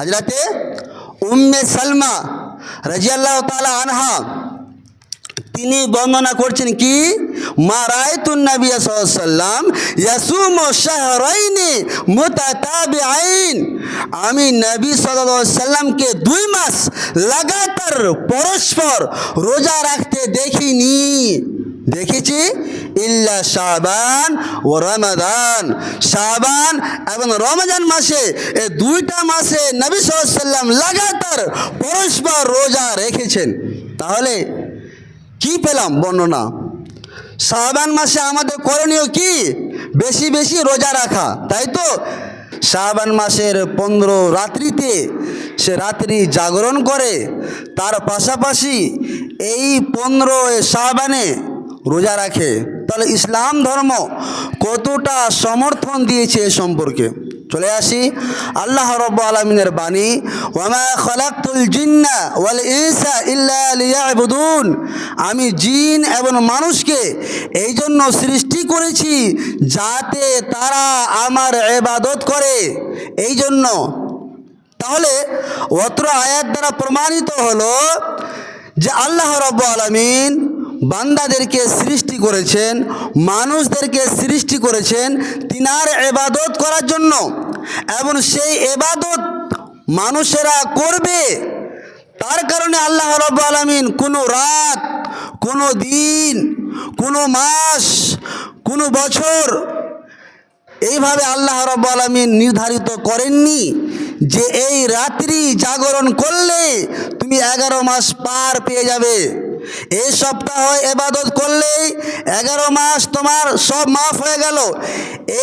হাজরাতে উম্মে সালমা রাজিয়াল্লাহ তালা আনহা, তিনি বর্ণনা করছেন কি? মা রায়তুন নবী সাল্লাম ইয়াসুম শাহরাইনি মুতাতাবিআইন। আমি নবী সাল্লামকে দুই মাস লাগাতার পরস্পর রোজা রাখতে দেখিনি। দেখেছি, ইল্লা শাবান ও রমাদান। শাবান এবং রমজান মাসে, এ দুইটা মাসে নবী সাল্লাম লাগাতার পরস্পর রোজা রেখেছেন। তাহলে কি পেলাম বর্ণনা? শাহবান মাসে আমাদের করণীয় কি? বেশি বেশি রোজা রাখা, তাই তো? শাহবান মাসের পনেরো রাত্রিতে সে রাত্রি জাগরণ করে, তার পাশাপাশি এই পনেরো শাহবানে রোজা রাখে, তাহলে ইসলাম ধর্ম কতটা সমর্থন দিয়েছে এ সম্পর্কে? চলে আসি, আল্লাহ রব্ব আলমিনের বাণী জিন্না লিয়াবুদুন। আমি জিন এবং মানুষকে এই জন্য সৃষ্টি করেছি যাতে তারা আমার এবাদত করে। এই জন্য তাহলে অত্র আয়াত দ্বারা প্রমাণিত হলো যে আল্লাহ রব্ব আলমিন বান্দাদেরকে সৃষ্টি করেছেন, মানুষদেরকে সৃষ্টি করেছেন তিনার এবাদত করার জন্য। এবং সেই এবাদত মানুষেরা করবে। তার কারণে আল্লাহ রব্ব আলমিন কোনো রাত, কোনো দিন, কোনো মাস, কোনো বছর এইভাবে আল্লাহ রব আলমিন নির্ধারিত করেননি যে এই রাত্রি জাগরণ করলে তুমি এগারো মাস পার পেয়ে যাবে। এই সপ্তাহ এবাদত করলেই এগারো মাস তোমার সব মাফ হয়ে গেল।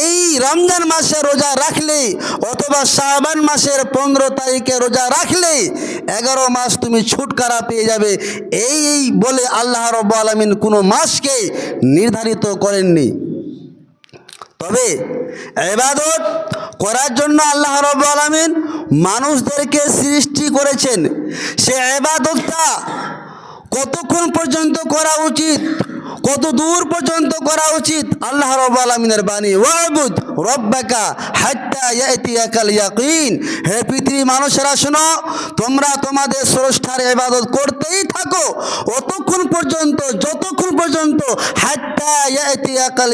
এই রমজান মাসে রোজা রাখলেই অথবা শাহবান মাসের পনেরো তারিখে রোজা রাখলেই এগারো মাস তুমি ছুটকারা পেয়ে যাবে। এই বলে আল্লাহ রব আলমিন কোনো মাসকে নির্ধারিত করেননি। তবে এবাদত করার জন্য আল্লাহ রব আলমিন মানুষদেরকে সৃষ্টি করেছেন। সে এবাদতটা কতক্ষণ পর্যন্ত করা উচিত? কত দূর পর্যন্ত করা উচিত? আল্লাহ রব আলমিনের বাণী, ওয়াবুদ রব্বাকা ইয়াকিন। হে পৃথিবী মানুষেরা, শোনো, তোমরা তোমাদের স্রষ্টার ইবাদত করতেই থাকো। অতক্ষণ পর্যন্ত, যতক্ষণ পর্যন্ত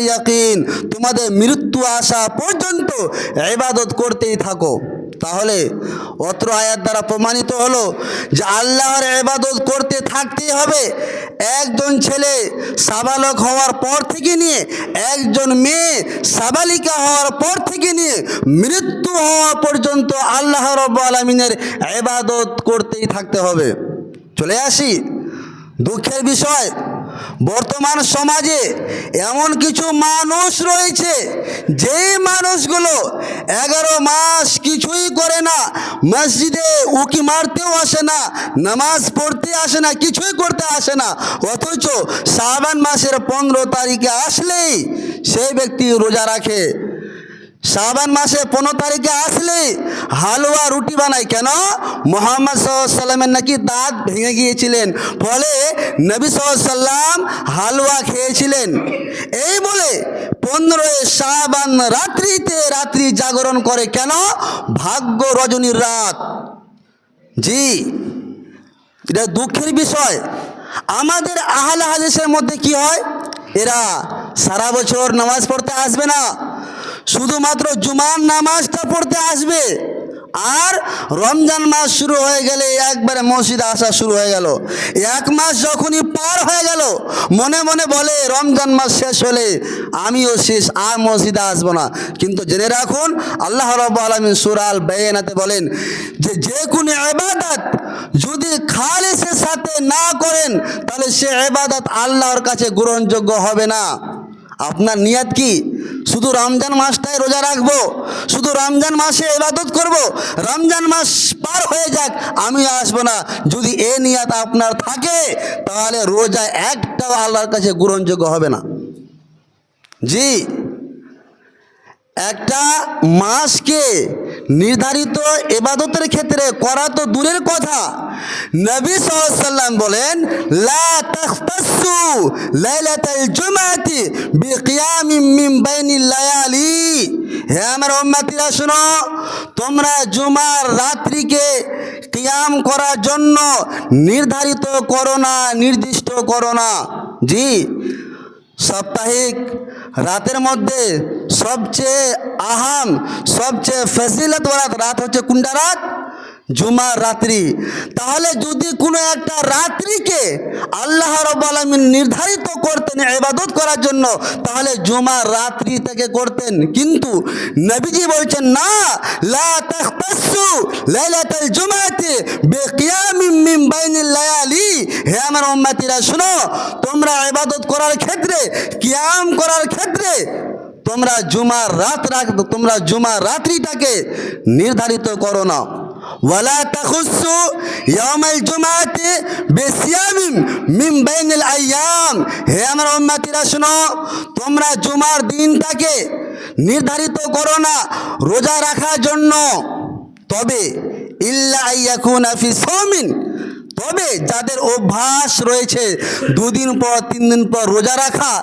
ইয়াকিন, তোমাদের মৃত্যু আসা পর্যন্ত ইবাদত করতেই থাকো। তাহলে অত্র আয়াত দ্বারা প্রমাণিত হলো যে আল্লাহর এবাদত করতে থাকতেই হবে। একজন ছেলে সাবালক হওয়ার পর থেকে নিয়ে, একজন মেয়ে সাবালিকা হওয়ার পর থেকে নিয়ে, মৃত্যু হওয়া পর্যন্ত আল্লাহ রব আলমিনের এবাদত করতেই থাকতে হবে। চলে আসি দুঃখের বিষয়। বর্তমান সমাজে এমন কিছু মানুষ রয়েছে, যেই মানুষগুলো এগারো মাস কিছুই করে না, মসজিদে উকি মারতেও আসে না, নামাজ পড়তে আসে না, কিছুই করতে আসে না, অথচ শ্রাবণ মাসের পনেরো তারিখে আসলেই সেই ব্যক্তি রোজা রাখে। শ্রাবণ মাসে পনেরো তারিখে আসলে, হালুয়া রুটি বানায় কেন? মোহাম্মদ সাল্লামের নাকি দাঁত ভেঙে গিয়েছিলেন। ফলে নবী সাল্লাম হালুয়া খেয়েছিলেন। এই বলে পনেরোই শ্রাবণ রাত্রিতে রাত্রি জাগরণ করে কেন? ভাগ্য রজনীর রাত। জি, এটা দুঃখের বিষয়। আমাদের আহল হাদিসের মধ্যে কি হয়? এরা সারা বছর নামাজ পড়তে আসবে না। শুধুমাত্র জুমার নামাজটা পড়তে আসবে। আর রমজান মাস শুরু হয়ে গেলে একবারে মসজিদে আসা শুরু হয়ে গেল। এক মাস যখনই পার হয়ে গেল, মনে মনে বলে, রমজান মাস শেষ হলে আমিও শেষ, আর মসজিদে আসব না। কিন্তু জেনে রাখুন, আল্লাহ রব আলমিন সুরাল বেয়েনাতে বলেন যে যে কোনো এবাদাত যদি খালেসের সাথে না করেন, তাহলে সে এবাদাত আল্লাহর কাছে গ্রহণযোগ্য হবে না। আপনার নিয়াত কি? শুধু রমজান মাসটাই রোজা রাখব, শুধু রমজান মাসে ইবাদত করব, রমজান মাস পার হয়ে যাক, আমি আসব না। যদি এ নিয়াত আপনার থাকে, তাহলে রোজা একটাও আল্লাহর কাছে গ্রহণযোগ্য হবে না। জি, একটা মাসকে নির্ধারিত এবাদতের ক্ষেত্রে করা তো দূরের কথা। নবী সাল্লাম বলেন, লা শুনো, তোমরা জুমার রাত্রিকে কিয়াম করার জন্য নির্ধারিত করো না, নির্দিষ্ট করো না। জি, সাপ্তাহিক রাতের মধ্যে সবচেয়ে আহাম সবচেয়ে ফেসিলত রাত হচ্ছে কোনটা রাত? জুমার রাত্রি। তাহলে যদি কোনো একটা রাত্রিকে আল্লাহ আলামিন নির্ধারিত করতেন এবাদত করার জন্য, তাহলে জুমার রাত্রি থেকে করতেন। কিন্তু নবীজি বলছেন, না, লা লাইলাতাল জুমাতি হে আমার উম্মতিরা, শুনো, তোমরা ইবাদত করার ক্ষেত্রে, কিয়াম করার ক্ষেত্রে তোমরা জুমার রাত রাখ, তোমরা জুমার রাত্রিটাকে নির্ধারিত করো না। ওয়ালা তাখুসু ইয়াউমাল জুমাতি বিসিয়ামিন মিন বাইনিল আইয়াম হে আমার উম্মতিরা, শুনো, তোমরা জুমার দিনটাকে নির্ধারিত করো না, রোজা রাখার জন্য। তবে ইল্লা আইয়াকুনা ফি সৌমিন তবে যাদের অভ্যাস রয়েছে, দুদিন পর তিন দিন পর রোজা রাখা,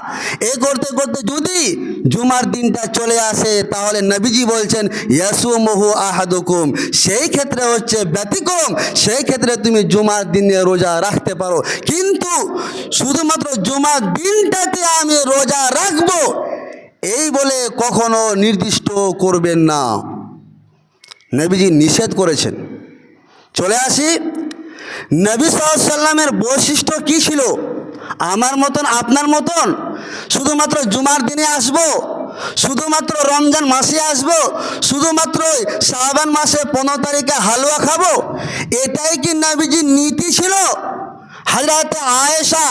এ করতে করতে যদি জুমার দিনটা চলে আসে, তাহলে নবীজি বলছেন ইয়াসু মহু আহাদুকুম। সেই ক্ষেত্রে হচ্ছে ব্যতিক্রম, সেই ক্ষেত্রে তুমি জুমার দিনে রোজা রাখতে পারো। কিন্তু শুধুমাত্র জুমার দিনটাতে আমি রোজা রাখব, এই বলে কখনো নির্দিষ্ট করবেন না। নবীজি নিষেধ করেছেন। চলে আসি নবী সাল্লামের বৈশিষ্ট্য কি ছিল? আমার মতন, আপনার মতন? শুধুমাত্র জুমার দিনে আসব? শুধুমাত্র রমজান মাসে আসব? শুধুমাত্র শাহবান মাসে পনেরো তারিখে হালুয়া খাব? এটাই কি নবীজির নীতি ছিল? হজরত আয়েশা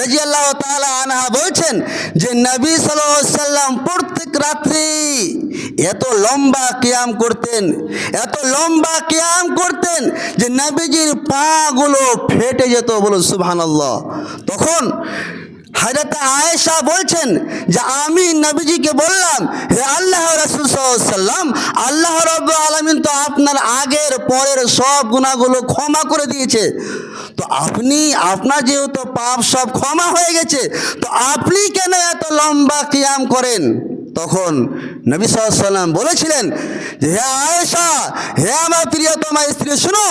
রাজিয়াল্লাহ তালা আনহা বলছেন যে নবী সাল্লাম প্রত্যেক রাত্রি এত লম্বা কিয়াম করতেন, এত লম্বা কিয়াম করতেন যে নবীজির পাগুলো ফেটে যেত বলুন সুবহানাল্লাহ। তখন হজরত আয়েশা বলছেন যে, আমি নবীজিকে বললাম, হে আল্লাহ রসুল সাল্লাম আল্লাহ রব আলমিন তো আপনার আগের, পরের সব গুণাগুলো ক্ষমা করে দিয়েছে। তো আপনি, আপনার যেহেতু পাপ সব ক্ষমা হয়ে গেছে, তো আপনি কেন এত লম্বা কিয়াম করেন? তখন নবী সাল্লাম বলেছিলেন যে, হে আয়েশা, হে আমার প্রিয়তমা স্ত্রী, শুনো,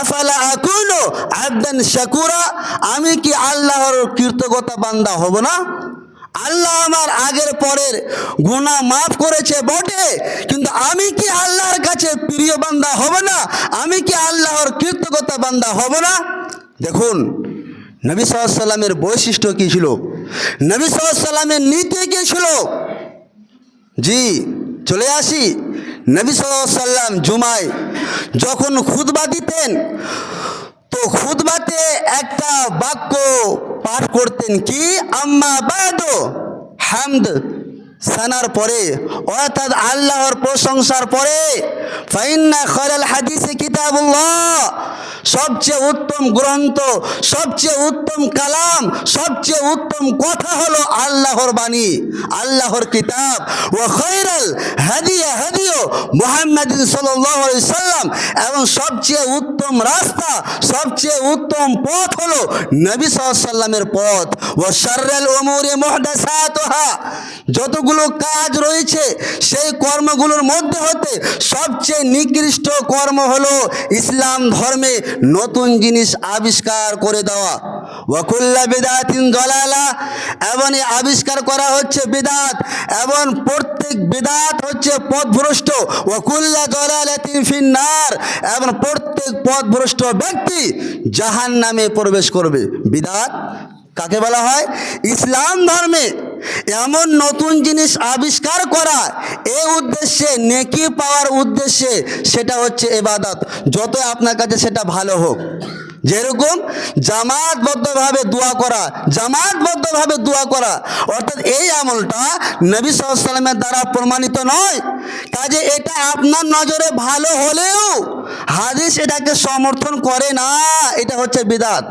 আফালা আকুলো আবদান শাকুরা, আমি কি আল্লাহর কৃতজ্ঞতা বান্দা হব না? আল্লাহ আমার আগের পরের গুণা মাফ করেছে বটে, কিন্তু আমি কি আল্লাহর কাছে প্রিয় বান্দা হব না? আমি কি আল্লাহর কৃতজ্ঞতা বান্দা হব না? দেখুন, নবী সাল্লামের বৈশিষ্ট্য কী ছিল? নবী সাল্লামের নীতি কী ছিল? জি, চলে আসি। নবী সাল্লাম জুমায় যখন খুদবা দিতেন, তো খুদবাতে একটা বাক্য পাঠ করতেন কি? আম্মা বাদ, হামদ। সানার পরে, অর্থাৎ আল্লাহর প্রশংসার পরে হাদিসে কিতাবুল্লাহ, সবচেয়ে উত্তম গ্রন্থ, সবচেয়ে উত্তম কালাম, সবচেয়ে উত্তম কথা হলো আল্লাহর বাণী, আল্লাহর কিতাব। ও খৈরাল হাদিয়া হাদিও মোহাম্মদ সাল্লাম, এবং সবচেয়ে উত্তম রাস্তা, সবচেয়ে উত্তম পথ হলো নবী সাল্লামের পথ। ও সার্রাল ওমরে মহদাসাতহা যতগুলো কাজ রয়েছে, সেই কর্মগুলোর মধ্যে হতে সবচেয়ে নিকৃষ্ট কর্ম হলো ইসলাম ধর্মে নতুন জিনিস আবিষ্কার করে দেওয়া। ওয়াকুল্লা বেদাতিন জলালা এবং আবিষ্কার করা হচ্ছে বেদাত এবং প্রত্যেক বেদাত হচ্ছে পথভ্রষ্ট। ওয়াকুল্লা জলালাতিন ফিন্নার এবং প্রত্যেক পথভ্রষ্ট ব্যক্তি জাহান নামে প্রবেশ করবে। বিদাত কাকে বলা হয়? ইসলাম ধর্মে এমন নতুন জিনিস আবিষ্কার করা, এ উদ্দেশ্যে, নেকি পাওয়ার উদ্দেশ্যে সেটা হচ্ছে এবাদত। যত আপনার কাছে সেটা ভালো হোক। যেরকম জামাতবদ্ধভাবে দোয়া করা জামাতবদ্ধভাবে দোয়া করা, অর্থাৎ এই আমলটা নবী সাল্লামের দ্বারা প্রমাণিত নয়। কাজে এটা আপনার নজরে ভালো হলেও হাদিস এটাকে সমর্থন করে না, এটা হচ্ছে বিদাত।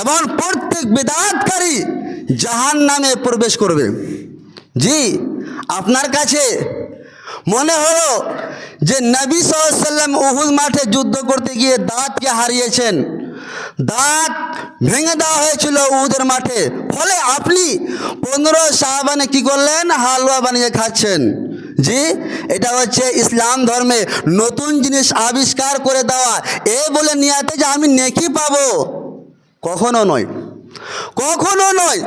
এবং প্রত্যেক বেদাতকারী জাহান নামে প্রবেশ করবে। জি, আপনার কাছে মনে হলো যে নবী সাল্লাম উহুদ মাঠে যুদ্ধ করতে গিয়ে দাঁতকে হারিয়েছেন? দাঁত ভেঙে দেওয়া হয়েছিল উহুদের মাঠে। ফলে আপনি পনেরো শাহবানে কি করলেন? হালুয়া বানিয়ে খাচ্ছেন। জি, এটা হচ্ছে ইসলাম ধর্মে নতুন জিনিস আবিষ্কার করে দেওয়া। এ বলে নিয়াতে যে আমি নেকি পাবো। কখনো নয়। কখনো নয়।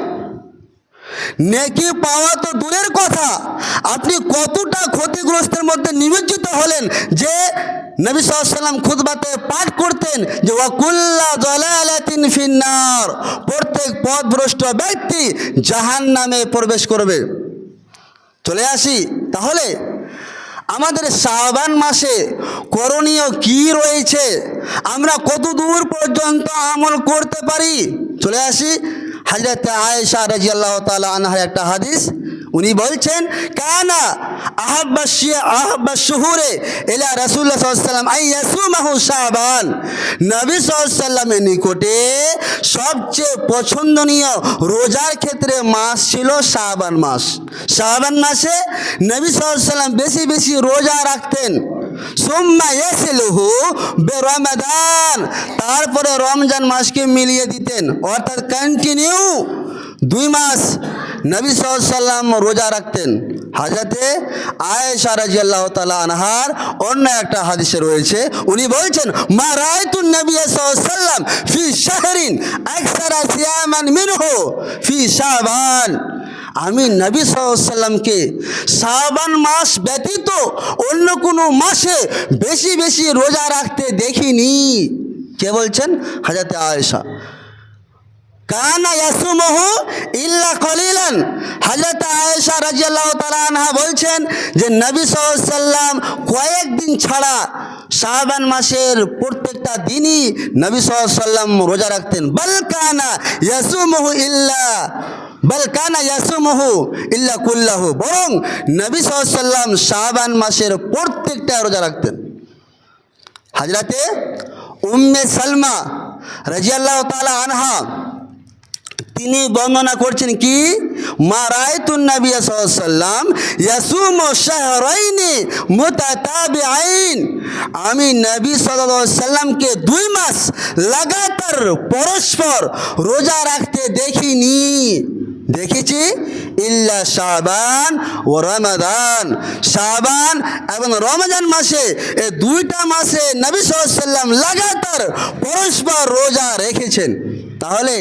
নেকি পাওয়া তো দূরের কথা। আপনি কতটা ক্ষতিগ্রস্তের মধ্যে নিমজ্জিত হলেন যে নবী সাল্লাম খুদবাতে পাঠ করতেন যে, ওয়াকুল্লা জলালাতিন ফিন্নার। প্রত্যেক পথভ্রষ্ট ব্যক্তি জাহান নামে প্রবেশ করবে। চলে আসি তাহলে। আমাদের শাবান মাসে করণীয় কি রয়েছে? আমরা কত দূর পর্যন্ত আমল করতে পারি? চলে আসি। হাজরত আয়েশা রাজিয়াল্লাহ তালা আনহার একটা হাদিস। উনি বলছেন, কানা আহাব্বা শিয়া, আহাব্বা শুহুরে এলা রাসুল্লাহ সাল্লাম আই ইয়াসুমাহু শাবান। নবী সাল্লামের নিকটে সবচেয়ে পছন্দনীয় রোজার ক্ষেত্রে মাস ছিল শাবান মাস। শাবান মাসে নবী সাল্লাম বেশি বেশি রোজা রাখতেন। বেরমাদান। তারপরে রমজান মাসকে মিলিয়ে দিতেন। অর্থাৎ কন্টিনিউ দুই মাস নবী সাল্লাম রোজা রাখতেন। হাজরতে আয়েশা রাজিয়াল্লাহ তালা আনহার অন্য একটা হাদিসে রয়েছে, উনি বলছেন, মা রায়তুন নবী সাল্লাম ফি শাহরিন আকসারা সিয়ামান মিনহু ফি শাবান। আমি নবী সাল্লামকে শাবান মাস ব্যতীত অন্য কোনো মাসে বেশি বেশি রোজা রাখতে দেখিনি। কে বলছেন? হাজরতে আয়েশা। কানা আয়েশা আনহা যে, নবী ছাড়া মাসের প্রত্যেকটা নবী রোজা রাখতেন। বল কানা ইয়াসুমহু ইল্লা, বল কানা কুল্লাহু। বরং নবী সাল্লাম শাবান মাসের প্রত্যেকটা রোজা রাখতেন। হাজরাতে উম্মে সালমা রাজিয়াল্লাহ তাআলা আনহা তিনি বর্ণনা করছেন কি? আমি নবী সাল্লামকে দুই মাস লাগাতার পরস্পর রোজা রাখতে দেখিনি। দেখেছি? ইল্লা শাবান ও রমাদান। শাবান এবং রমজান মাসে এ দুইটা মাসে নবী সাল্লাম লাগাতার পরস্পর রোজা রেখেছেন। তাহলে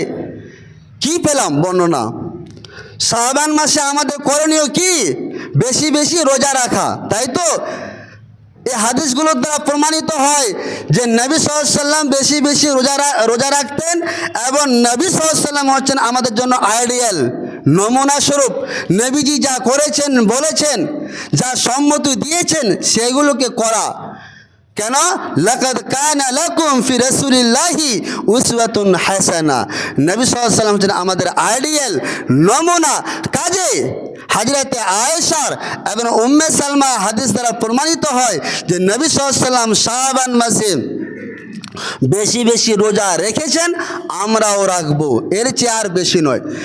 কি পেলাম বর্ণনা? শাবান মাসে আমাদের করণীয় কি? বেশি বেশি রোজা রাখা, তাই তো? এই হাদিসগুলোর দ্বারা প্রমাণিত হয় যে নবী সাল্লাম বেশি বেশি রোজা রোজা রাখতেন এবং নবী সাল্লাম হচ্ছেন আমাদের জন্য আইডিয়াল, নমুনা স্বরূপ। নবীজি যা করেছেন, বলেছেন, যা সম্মতি দিয়েছেন, সেগুলোকে করা। কেন? লাকাদ কানা লাকুম ফি রাসূলিল্লাহি উসওয়াতুন হাসানা। নবী সাল্লাল্লাহু আলাইহি আমাদের আইডিয়াল নমুনা কাজে হাজরাতে আয়েশার এবং উম্মে সালমা হাদিস দ্বারা প্রমাণিত হয় যে নবী সাল্লাম শাবান মাসে বেশি বেশি রোজা রেখেছেন, আমরাও রাখব। এর চেয়ে আর বেশি নয়।